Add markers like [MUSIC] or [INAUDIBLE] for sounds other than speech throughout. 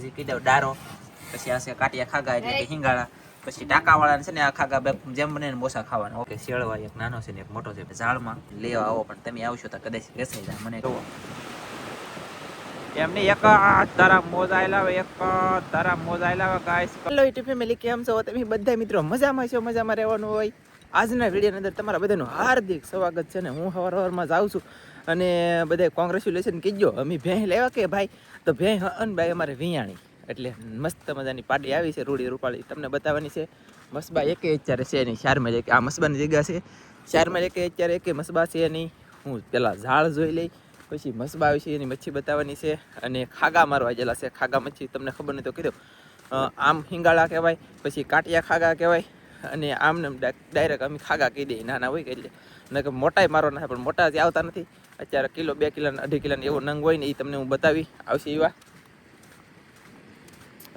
હજી કહી દઉં ડારો પછી આ છે કાટિયા ખાગા એટલે કે હિંગાળા પછી ટાકાવાળા છે ને આ ખાગા બે જેમ બને ને મોસા ખાવાના. ઓકે શેળવા એક નાનો છે ને એક મોટો છે ઝાડમાં લેવા આવો પણ તમે આવશો તો કદાચ બેસાઈ જાય. મને જોવો એમને એક તારા મોજા લાવે એક તારા મોજા લાવે ગાઈસ. હેલો યુટ્યુબ ફેમિલી કેમ છો? તમે બધા મિત્રો મજામાં છો? મજામાં રહેવાનું હોય? આજના વિડીયોની અંદર તમારા બધાનું હાર્દિક સ્વાગત છે ને હું સવાર સવારમાં જાઉં છું. અને બધા કોંગ્રેચ્યુલેશન કીધો, અમે ભેં લેવા કે ભાઈ? તો ભેં હન ભાઈ અમારે વિયાણી. એટલે મસ્ત મજાની પાર્ટી આવી છે, રૂડી રૂપાળી. તમને બતાવવાની છે, મસબા એકે અત્યારે છે નહીં, ચારમાં જ આ મસબાની જગ્યા છે. ચારમાં એકે, અત્યારે એકે મસબા છે નહીં. હું પેલા ઝાડ જોઈ લઈ, પછી મસબા છે, એની મચ્છી બતાવવાની છે, અને ખાગા મારવા ગયેલા છે. ખાગા મચ્છી તમને ખબર નહીં તો કીધું. આમ હિંગાળા કહેવાય, પછી કાટિયા ખાગા કહેવાય અને આમને ડાયરેક્ટ અમે ખાગા કહી દઈએ નાના હોય કે એટલે. નકર મોટાય મારો નાખે પણ મોટા જે આવતા નથી. અત્યારે કિલો, બે કિલો અઢી કિલો એવો નંગ હોય ને એ તમને હું બતાવી. આવશે એવા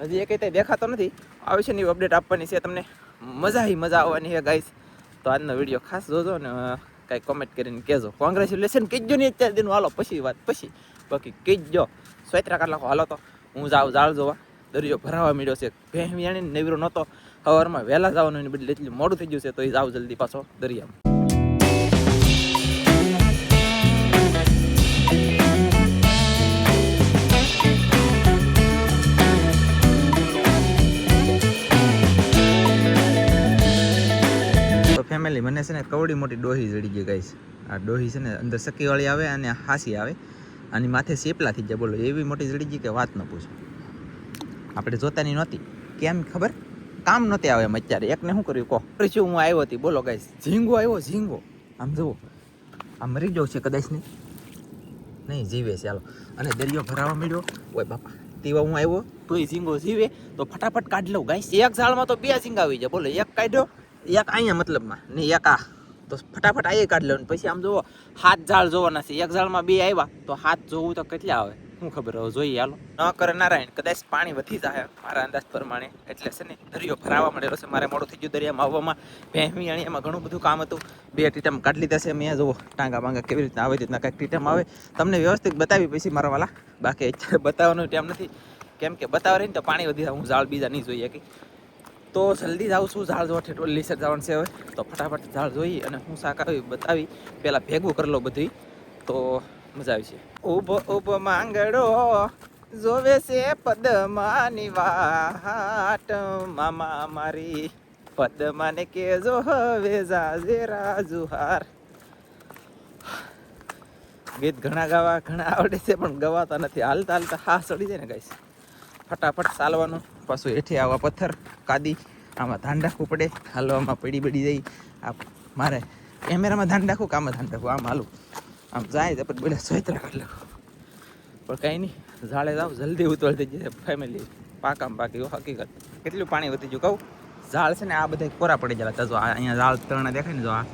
હજી એ કંઈ દેખાતો નથી. આવશે ને એવું અપડેટ આપવાની છે તમને. મજા હી મજા આવવાની છે ગાઈસ તો આજનો વીડિયો ખાસ જોજો ને કાંઈ કોમેન્ટ કરીને કહેજો. કોંગ્રેચ્યુલેશન કહેજો ને અત્યારે દિન હાલો, પછી વાત, પછી. બાકી કહેજો સ્વેતરા કલાકો હાલો તો, હું જાઉં જાળ જોવા. દરિયો ભરાવા મળ્યો છે. ભેહ વિયાણીને નેવરો નહોતો. સવારમાં વહેલા જવાનું એની બદલે એટલું મોડું થઈ ગયું છે તો એ જાવ જલ્દી પાછો દરિયામાં. ફેમિલી મને છે ને કવડી મોટી ડોહી જડી ગઈ ગાઈસ. આ ડોહી છે ને અંદર સકીવાળી આવે અને હાસી આવે. અને માથે સેપલા થઈ જાય બોલો, એવી મોટી જડી ગઈ કે વાત ન પૂછો. આપણે જોતાની નહોતી. કેમ ખબર? કામ નથી આવે એમ અત્યારે. એકને શું કર્યું? કહો. શું હું આવ્યો હતી? બોલો ગાઈસ ઝીંગો આવ્યો, ઝીંગો. આમ જુઓ. આ મરી ગયો છે કદાચ નહીં નહીં, જીવે છે. ચાલો અને દરિયો ભરાવા મળ્યો ઓય બાપા. તેવા હું આવ્યો? તોય ઝીંગો જીવે. તો ફટાફટ કાઢી લઉં ગાઈસ એક ઝાડમાં તો બે ઝીંગા આવી જાય. બોલો, એક કાઢ્યો, એક અહીંયા મતલબમાં. ને એક આ. તો ફટાફટ આ કાઢી લઉં પછી આમ જુઓ, હાથ ઝાડ જોવાના છે. એક ઝાડમાં બે આવ્યા. તો હાથ જોવું તો કેટલા આવે? શું ખબર હવે? જોઈએ, હાલો. ન કરે નારાયણ, કદાચ પાણી વધી જાય મારા અંદાજ પ્રમાણે. એટલે છે ને, દરિયો ભરાવા મળેલો છે. મારે મોડું થઈ ગયું દરિયામાં આવવામાં. આણી એમાં ઘણું બધું કામ હતું. બે ટીટમ કાઢી લીધા છે. મેં જુઓ ટાંગા બાંગા કેવી રીતના આવે રીતના કાંઈક ટીટમ આવે. તમને વ્યવસ્થિત બતાવી પછી મારા વાલા. બાકી બતાવવાનો ટાઈમ નથી. કેમ કે બતાવે રહીને તો પાણી વધી જાય. હું ઝાડ બીજા નહીં જોઈએ કે તો જલ્દી જાઉં છું. ઝાડ જોવા ઠેઠ લીસર જવાનું છે હવે. તો ફટાફટ ઝાડ જોઈ અને હું શાક આવી બતાવી. પહેલાં ભેગું કરી લો બધી તો મજા આવી છે. ઊભો ઊભો માંગડો જોવે છે પદમાની વાટ. મામા મારી પદમાને કેજો હવે જાજે રાજુહાર. ગીત ઘણા ગાવા, ઘણા આવડે છે, પણ ગવાતા નથી. હાલતા હાલતા હા ચડી જાય ને ગાઈશ ફટાફટ ચાલવાનું. પાછું હેઠે આવા પથ્થર, કાદી. આમાં ધ્યાન રાખવું પડે. હાલવામાં પડી પડી જાય. આ મારે કેમેરામાં ધ્યાન રાખું કે આમાં રાખું? આમ હાલું. આમ જાય તો પણ બધા સોયતરા કરી લખો પણ કાંઈ નહીં, ઝાડે જાવ જલ્દી થઈ જશે. ફેમિલી પાકામ પાકી, હકીકત. કેટલું પાણી વધી ગયું કહું? ઝાડ છે ને, આ બધા કોરા પડી જતા હતા. જો અહીંયા ઝાડ તરણા દેખાય ને, જો આ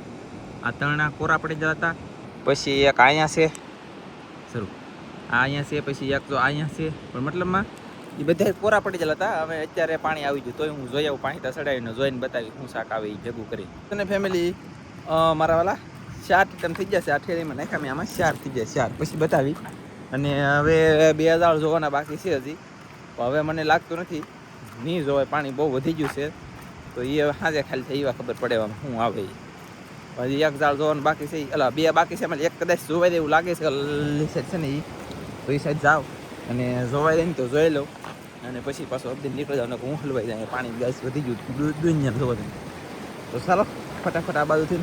આ તરણા કોરા પડી જતા હતા. પછી એક અહીંયા છે, શરૂ. આ અહીંયા છે, પછી એક તો અહીંયા છે. પણ મતલબમાં, એ બધા કોરા પડી ગયેલા હતા. હવે અત્યારે પાણી આવી ગયું. તોય હું જોઈ આવું, પાણી તો સડાવીને જોઈને બતાવી હું શાક આવી ભેગું કરી અને ફેમિલી મારા વાલા? ચાર ટન થઈ જશે આ ઠેરીમાં નાખ્યા મેં આમાં ચાર થઈ જાય, ચાર. પછી બતાવી. અને હવે બે હજાર જોવાના બાકી છે હજી. હવે મને લાગતું નથી. નહીં જોવાય પાણી બહુ વધી ગયું છે. તો એ સાંજે ખાલી થઈ એવા ખબર પડે એમાં શું આવે. હજી એક ઝાડ જોવાનું બાકી છે. અલા, બે બાકી છે એક કદાચ જોવાય એવું લાગે છે. સાઈડ છે ને એ. તો એ સાઈડ જાઓ. અને જોવાય ને તો જોઈ લો. અને પછી પાછો અબધી નીકળી જાવ ને હું હલવાઈ જાય. પાણી ગેસ વધી ગયું. દુનિયા જોવા તો ચાલો, ફટાફટ આ બાજુથી.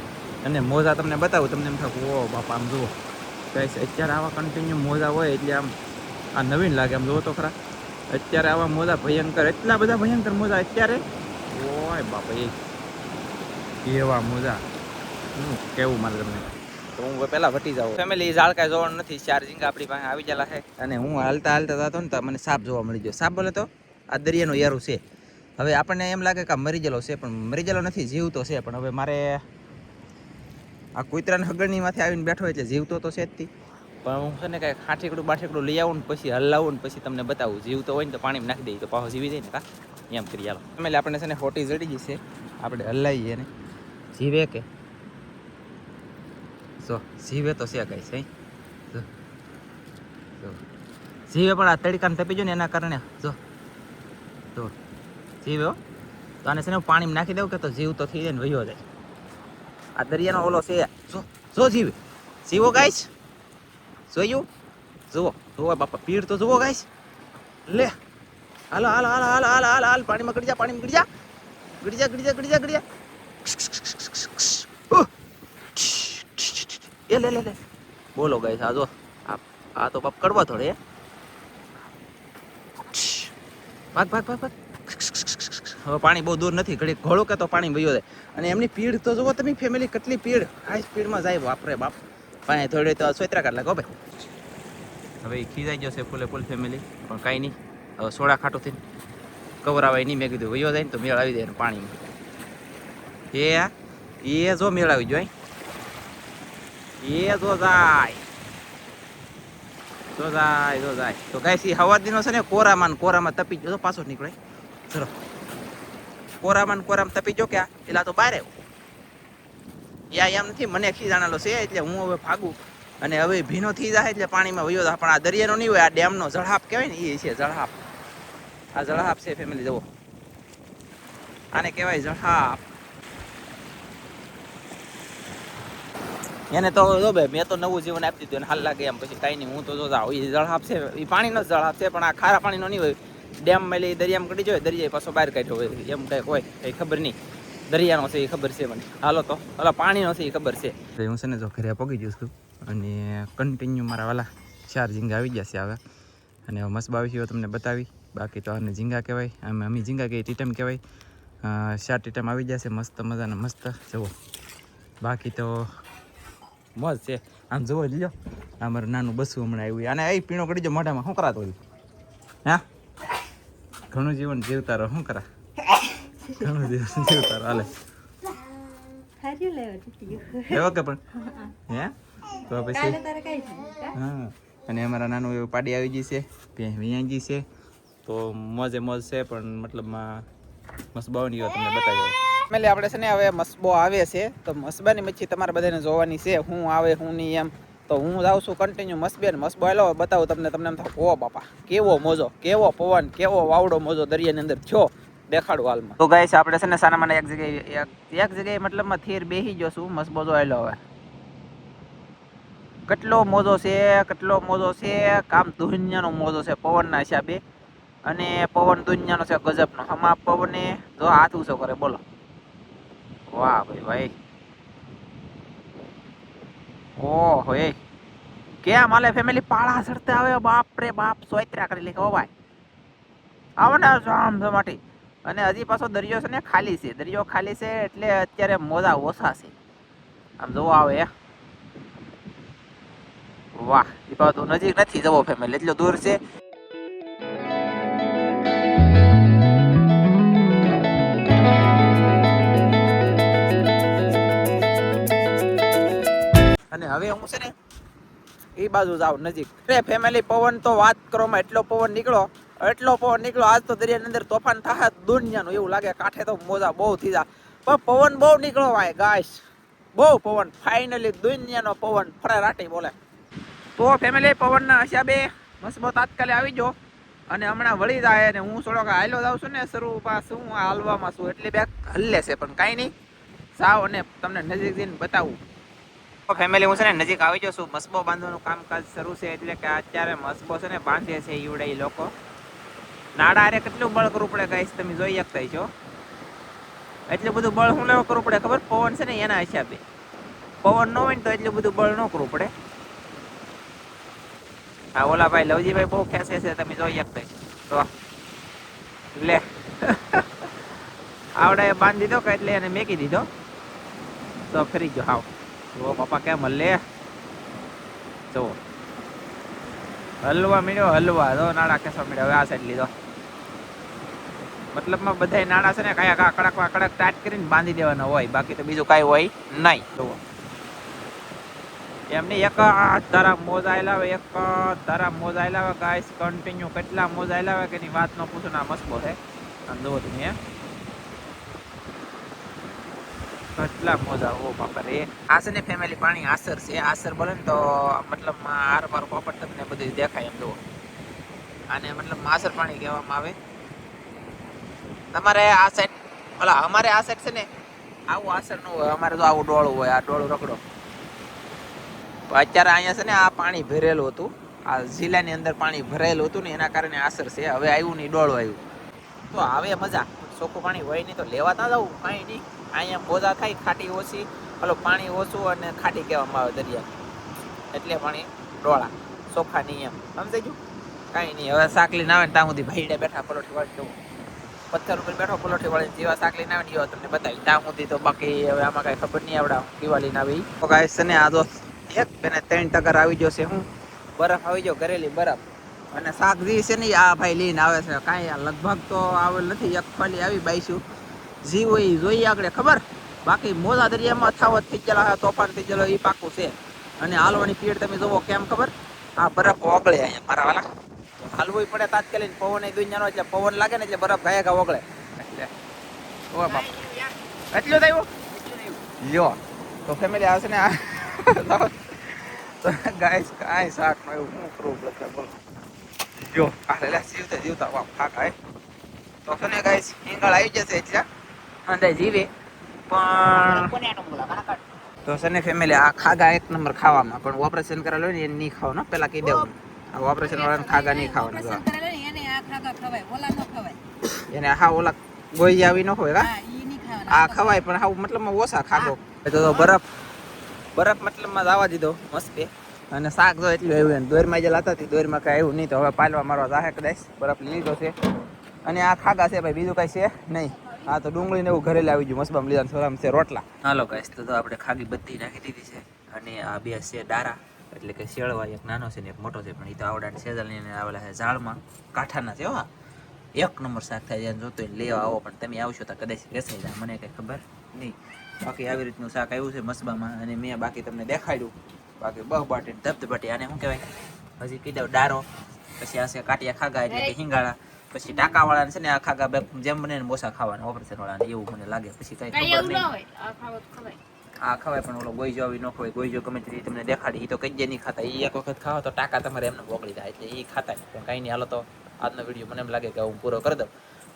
અને મોજા તમને બતાવું તમને એમ થાય ઓ બાપા આમ જુઓ. ગાઈસ અત્યારે આવા કન્ટિન્યુ મોજા હોય એટલે આમ આ નવીન લાગે આમ જુઓ તો ખરા. અત્યારે આવા મોજા ભયંકર એટલા બધા ભયંકર મોજા અત્યારે. ઓય બાપા એ કેવા મોજા. હું કેવું મારે તમને? તો હું પહેલા વટી જાઉં. ફેમિલી ઝાડ કાંઈ જોવાનું નથી. ચાર્જિંગ આપણી પાસે આવી ગયેલા છે. અને હું હાલતા હાલતા જતો ને તો મને સાપ જોવા મળી ગયો. સાપ બોલે તો આ દરિયાનું યારું છે. હવે આપણને એમ લાગે કે આ મરી ગયેલો છે પણ મરી ગયેલો નથી જીવતો છે. પણ હવે મારે આ કુતરાના હગડની માથે આવીને બેઠો એટલે જીવતો તો છે જ પણ હું છે ને કાંઈ ખાંઠીકડું બાઠીકડું લઈ આવું ને પછી હલાવું ને પછી તમને બતાવું. જીવતો હોય ને તો પાણીમાં નાખી દઈએ તો પાહો જીવી જાય ને કા? એમ કરી હાલો. એટલે આપણે છે ને હોટી જડી ગઈ છે. આપણે હલાવીએ ને જીવે કે? જો, જીવે તો છે કઈ, છે. જીવે પણ આ તડકાને તપી ગયો ને એના કારણે. જો. જો. જીવ્યો તો આને છે ને પાણીમાં નાખી દઉં કે તો જીવ તો થઈ જાય ને વયો જાય. આ દરિયાનો ઓલો છે. જો જો જીવ. જીવો ગાઈશ જોયું? જુઓ જુઓ બાપા પીડ તો જુઓ ગાઈશ લે. હાલો હાલો હાલો હાલો હાલો હાલો, હાલ, પાણીમાં ગડી જા, પાણીમાં ગડી જા. ગડી જા ગડી જા ગડી જા ગડી જા. એ, લે લે લે. બોલો ગાઈશ આ જો. આ તો બાપ કડવા થોડે. ભાગ ભાગ ભાગ ભાગ. હવે પાણી બહુ દૂર નથી. ઘડી ઘોળો કે તો પાણી વયો જાય. અને એમની પીડ તો જુઓ તમે ફેમિલી કેટલી પીડ હાઈ સ્પીડમાં જાય બાપરે બાપ. પાણી થોડી તો સોતરા કાઢ લાગો ભાઈ. હવે એ ખીજાઈ જશે ફૂલે ફૂલ ફેમિલી પણ કાંઈ નહીં. હવે સોડા ખાટું થઈને કવરાવાય નહીં. મેં કીધું, વયો જાય ને તો મેળ આવી જાય પાણીમાં. એ એ જો મેળ આવી જાય એ જો જાય. જો જાય જો જાય. તો ગાય સી હવા દિનો છે ને, કોરામાં કોરામાં તપી ગયો પાછો નીકળાય નીકળે. ચલો. કોરામાં કોરામાં તપી જો પેલા એટલે આ તો બહાર આવ્યો યા એમ નથી મને ખીજાણેલો છે, એટલે હું હવે ભાગું. અને હવે ભીનો થઈ જાય એટલે પાણીમાં વયો પણ આ દરિયાનો નહીં હોય, આ ડેમનો જળહાપ કહેવાય ને, એ છે જળહાપ. આ જળહાપ છે ફેમિલી જવો આને કહેવાય જળહાપ. એને તો જો બે મેં તો નવું જીવન આપી દીધું હાલ લાગે એમ. પછી કાંઈ નહીં, હું તો જો જાઉં. એ જળહાપ છે, એ પાણીનો જ જળહાપ છે, પણ આ ખારા પાણીનો નહીં હોય. ડેમ મેલી દરિયામાં કડી જોઈએ દરિયા પાછો બહાર કાઢ્યો હોય, એમ કંઈક હોય, કંઈ ખબર નહીં. દરિયાનો છે એ ખબર છે મને. હાલો તો, હાલો, પાણીનો છે એ ખબર છે. હું છે ને જો ઘરે પગી જઉં છું અને કન્ટિન્યુ મારા વાલા ચાર ઝીંગા આવી ગયા છે હવે. અને મસ્ત બાવી છે તમને બતાવી. બાકી તો આને ઝીંગા કહેવાય અમે અમી ઝીંગા કહીએ, ટીટમ કહેવાય. ચાર ટીટમ આવી જશે મસ્ત મજાના, મસ્ત. જુઓ. બાકી તો મોજ છે. આમ જોવો લ્યો. અમારું નાનું બસું હમણાં આવ્યું અને એ પીણો કરી જો મોઢામાં, શું કરાતો હોય? હા? ઘણું જીવન જીવતા રહો શું કરા? ઘણું જીવન જીવતા રહો હાલે. એવો કે પણ? હે? તો પછી? હા. અને અમારા નાનું એવું પાડી આવી ગઈ છે ત્યાં ગઈ છે. તો મોજે મોજ છે પણ મતલબમાં મસબાઓની વાત તમને બતાવ્યો એટલે આપણે છે ને હવે મસબો આવે છે. તો મસબાની મચ્છી તમારે બધાને જોવાની છે. હું આવે હું નહીં એમ. તો હું જાઉં છું કન્ટિન્યુ મસબેન. ને મસબો આવેલો બતાવું તમને તમને એમ થાય, ઓ બાપા, કેવો મોજો, કેવો પવન, કેવો વાવડો મોજો દરિયાની અંદર થયો. દેખાડું હાલમાં. તો ગાઈસ, આપણે છે ને સાના મને એક જગ્યાએ એક જગ્યાએ મતલબમાં થેર બેસી ગયો છું મસબો જો આવેલો હવે. કેટલો મોજો છે, કેટલો મોજો છે, કામ દુનિયાનો મોજો છે, પવનના હિસાબે. અને પવન દુનિયાનો છે, ગજબનો. હમા પવને જો હાથ ઊંચો કરે બોલો. વાહ ભાઈ ભાઈ. ઓહો, એ. કેમ? હાલે ફેમિલી પાળા ચડતા આવે? બાપ રે બાપ, સોયત્રા કરી લે ઓ ભાઈ. આવો ને, આમ માટી અને હજી પાછો દરિયો છે ને, ખાલી છે. દરિયો ખાલી છે એટલે અત્યારે મોજા ઓછા છે. આમ જોવો આવે. વાહ એ પાછું નજીક નથી જવો ફેમિલી એટલું દૂર છે. હવે હું છે ને એ બાજુ જાવ નજીક. અરે ફેમિલી પવન તો વાત કરવામાં એટલો પવન નીકળો, એટલો પવન નીકળો આજ તો દરિયાની અંદર તોફાન થાય દુનિયાનું, એવું લાગે કાંઠે તો મોજા બહુ થઈ જાય. પણ પવન બહુ નીકળો ભાઈ ગાઈસ બહુ પવન ફાઇનલી દુનિયાનો પવન ફળારાટી બોલે. તો ફેમિલી પવનના હિસાબે મસ્બો તાત્કાલે આવી જો અને હમણાં વળી જાય અને હું થોડોક હાલો જાઉં છું ને, શરૂ શું હું હાલવામાં છું, એટલે બે હલ્લે છે, પણ કાંઈ નહીં. સાવ અને તમને નજીક જઈને બતાવું. ફેમિલી હું છે ને નજીક આવી જાઉં છું. મસબો બાંધવાનું કામકાજ શરૂ છે એટલે કે અત્યારે મસબો છે ને બાંધે છે ઈવડે લોકો. નાડા અરે કેટલું બળ કરવું પડે ગાઈસ તમે જોઈ શકતા છો એટલું બધું બળ શું લેવું કરવું પડે ખબર? પવન છે ને એના હિસાબે. પવન ન હોય ને તો એટલું બધું બળ ન કરવું પડે. હા, ઓલા ભાઈ લવજીભાઈ બહુ ખેંચે છે, તમે જોઈ શકતા તો લે. [LAUGHS] આવડે બાંધી દીધો કે એટલે એને મેકી દીધો. તો ફરી ગયો. હાવ. જો પપ્પા કેમ હલ્લે? જુઓ હલવા મળ્યો હલવા. જો નાડા કેસો મળ્યો હવે આ સાઈડ લીધો. મતલબમાં બધાય નાડા છે ને કયા કયા કડક કડક ટાઈટ કરીને બાંધી દેવાના હોય. બાકી તો બીજું કાંઈ હોય નહીં. જુઓ એમની એક તારા મોજા લાવે એક તારા મોજા લાવે ગાઈસ કન્ટિન્યુ કેટલા મોજા લાવે કે એની વાત ન પૂછો ના મસ્કો છે. આમ જુઓ હે કેટલા મોજા ઓ બાપા રે. આ છે ને ફેમિલી પાણી આસર છે. આસર બોલે ને તો મતલબ આર પાર પોપટ તમને બધું દેખાય એમ જુઓ આને મતલબ માસર પાણી કહેવામાં આવે. તમારે આ સાઈડ ઓલા અમારે આ સાઈડ છે ને, આવું આસર ન હોય. અમારે તો આવું ડોળું હોય. આ ડોળું રખડો. અત્યારે અહીંયા છે ને આ પાણી ભરેલું હતું. આ જિલ્લાની અંદર પાણી ભરાયેલું હતું ને, એના કારણે આસર છે. હવે આવ્યું નહીં ડોળું આવ્યું. તો આવે મજા. ચોખ્ખું પાણી હોય નહીં તો લેવા ના જવું કાંઈ નહીં. અહીંયા મોજા થાય ખાટી ઓછી. પેલું પાણી ઓછું અને ખાટી કહેવામાં આવે દરિયા. એટલે પાણી ડોળા. ચોખ્ખા નહીં એમ. સમજાઈ ગયું? કાંઈ નહીં. હવે સાકલી ના આવે ને ત્યાં સુધી ભાઈડે બેઠા પલોઠી વાળી જવું. પથ્થર ઉપર બેઠો પલોઠી વાળી જેવા સાકલી ના આવે ને એવા તમને બતાવી ત્યાં સુધી તો બાકી હવે આમાં કાંઈ ખબર નહીં આવડા દિવાળી ના આવી. તો કાંઈ છે ને, આ દોસ્ત એક બેને ત્રણ ટકર આવી જશે હું. બરફ આવી ગયો, ઘરેલી બરફ. અને શાક જે છે ને આ ભાઈ લઈને આવે છે. કાંઈ લગભગ તો આવેલ નથી, એક ફાલી આવી બાઈશું. જી હોય ઈ જોઈએ આગળ, ખબર? બાકી મોજા દરિયામાં અથાવત થઈ ગયેલા તોફાન થઈ ગયેલો એ પાકું છે. અને હાલવાની પીડ તમે જોવો કેમ ખબર? આ બરફ ઓગળે અહીંયા મારા વાલા. હાલવું પડે તાત્કાલિક પવન, એ દુનિયાનો એટલે પવન લાગે ને એટલે બરફ ગયા ગયા ઓગળે. એટલે. ઓ બાપ. એટલું થયું લ્યો. તો ફેમિલી આવશે ને આ. [LAUGHS] ગાય કાંઈ શાક નો એવું શું પ્રોબ્લેમ બોલો. જો આ લેલા જીવતા જીવતા વાહ ફાક આય તો છે ને ગાઈસ હિંગળ આવી જશે એટલે અંદર જીવે પણ તો છે ને ફેમિલી આ ખાગા એક નંબર ખાવામાં પણ ઓપરેશન કરેલો હોય ને એને નહીં ખાવાનો પેલા કહી દેવું આ ઓપરેશન વાળાને ખાગા નહીં ખાવાના જો. ઓપરેશન કરેલું ને એને આ ખાગા ખવાય ઓલા ન ખવાય એને હા ઓલા ગોઈ આવી ન હોય આ ખવાય પણ હા મતલબમાં ઓછા ખાગો તો બરફ બરફ મતલબમાં આવવા દીધો મસ્ત અને શાક જો એટલું આવ્યું ને દોરમાં જે લાતા હતી, દોરમાં કાંઈ આવ્યું નહીં, તો હવે પાલવા મારવા જાહે કદાચ, બરફ લીધો છે. અને આ ખાગા છે ભાઈ, બીજું કાંઈ છે નહીં. હા તો ડુંગળીને એવું ઘરે આવી ગયું, મસબામ લીધા સોરામ છે, રોટલા. હાલો કાંઈ તો આપણે ખાગી બધી નાખી દીધી છે. અને આ બે છે દારા, એટલે કે શેળવા, એક નાનો છે ને એક મોટો છે, પણ એ તો આવડા સેજલની ને આવેલા છે ઝાડમાં, કાંઠાના છે હા એક નંબર શાક થાય જોતો લેવા આવો, પણ તમે આવશો તો કદાચ બેસાઈ જાય, મને કંઈ ખબર નહીં. બાકી આવી રીતનું શાક આવ્યું છે મસબામાં, અને મેં બાકી તમને દેખાડ્યું. બાકી બહ બાટી ધબધબાટી આને શું કહેવાય? હજી કહી દઉં ડારો પછી આ છે કાટિયા ખાગા એટલે કે હિંગાળા પછી ટાકા વાળા છે ને આ ખાગા બે જેમ બને ને બોસા ખાવાના ઓપરેશન વાળા એવું મને લાગે. પછી કઈ ખબર નહીં. આ ખાવો ખવાય. પણ ઓલો ગોઈજો આવી ન ખવાય ગોઈજો ગમે તે તમને દેખાડી એ તો કઈ નહીં ખાતા. એ એક વખત ખાવ તો ટાકા તમારે એમને બોકડી જાય એટલે એ ખાતા નહીં. પણ કાંઈ નહીં હાલો તો આજનો વીડિયો મને એમ લાગે કે હું પૂરો કરી દઉં.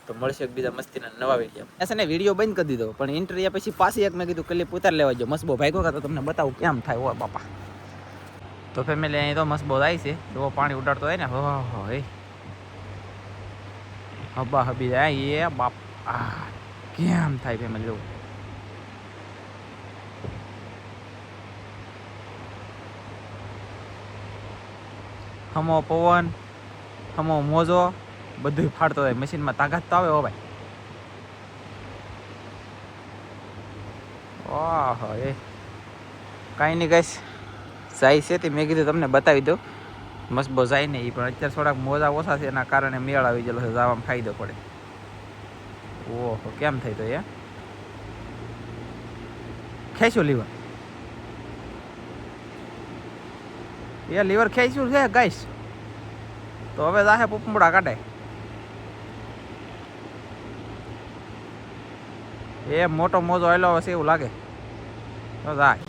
તો મળશે એક બીજા મસ્તીના નવા વીડિયો એસે ને વીડિયો બંધ કરી દીધો પણ ઇન્ટરવ્યુ પછી પાછી એક મેં કીધું કલી ઉતાર લેવા જો મસ્બો ભાઈ કાં તો તમને બતાવું કેમ થાય ઓ બાપા. તો ફેમિલી અહીં તો મસ્બો જાય છે. જો પાણી ઉડાડતો હોય ને. હો હો, હે હબા હબી જાય. એ બાપ. આ કેમ થાય ફેમિલી જો હમો પવન, હમો મોજો બધું ફાડતો હોય. મશીનમાં તાકાત તો આવે હો ભાઈ. એ. કાંઈ નહીં ગાઈશ જાય છે તે, મેં કીધું તમને બતાવી દઉં. મસ્બો જાય નહીં, પણ અત્યારે થોડાક મોજા ઓછા છે, એના કારણે મેળ આવી ગયેલો છે, જવામાં ફાયદો પડે. ઓહો, કેમ થઈ તો એ? ખેંચ્યું લીવર? એ લીવર ખેંચ્યું છે ગાઈશ તો હવે જાહે પુપમુડા કાઢે એ મોટો મોજો આવેલો હશે એવું લાગે. તો જાય.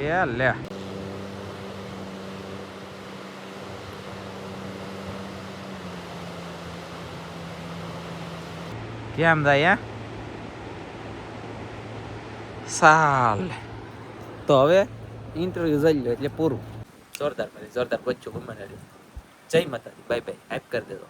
એ લે કેમ જાય સાલ તો હવે ઇન્ટરવ્યુ જઈ લો એટલે પૂરું. જોરદાર જોરદાર બચ્ચું ગમે જય માતાજી. બાય બાય હાઈપ કરી દેજો.